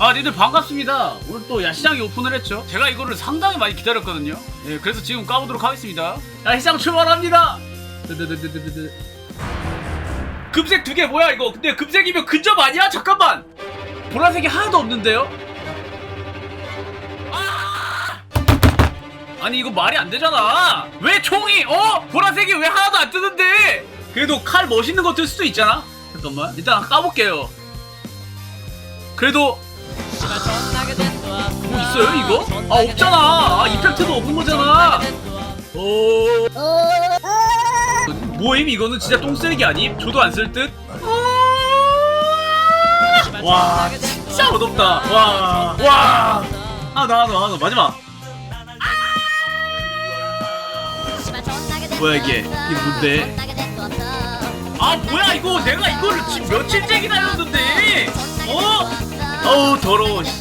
아, 니들 반갑습니다. 오늘 또 야시장이 오픈을 했죠. 제가 이거를 상당히 많이 기다렸거든요. 예, 그래서 지금 까보도록 하겠습니다. 야시장 출발합니다. 금색 두 개 뭐야 이거? 근데 금색이면 근접 아니야? 잠깐만. 보라색이 하나도 없는데요? 아! 아니 이거 말이 안 되잖아. 왜 총이 어 보라색이 왜 하나도 안 뜨는데? 그래도 칼 멋있는 거 뜰 수도 있잖아. 잠깐만 일단 까볼게요. 그래도 뭐 있어요 이거? 아 없잖아. 아 이펙트도 없는 거잖아. 오. 뭐임 이거는 진짜 똥 쓰레기 아님? 저도 안 쓸 듯? 와 진짜 어둡다. 와. 와. 하나 하나 하나 마지막. 뭐야 이게? 이게 뭔데? 아 뭐야 이거 내가 이거를 지금 며칠째 기다렸는데 어? 어우 더러워 씨.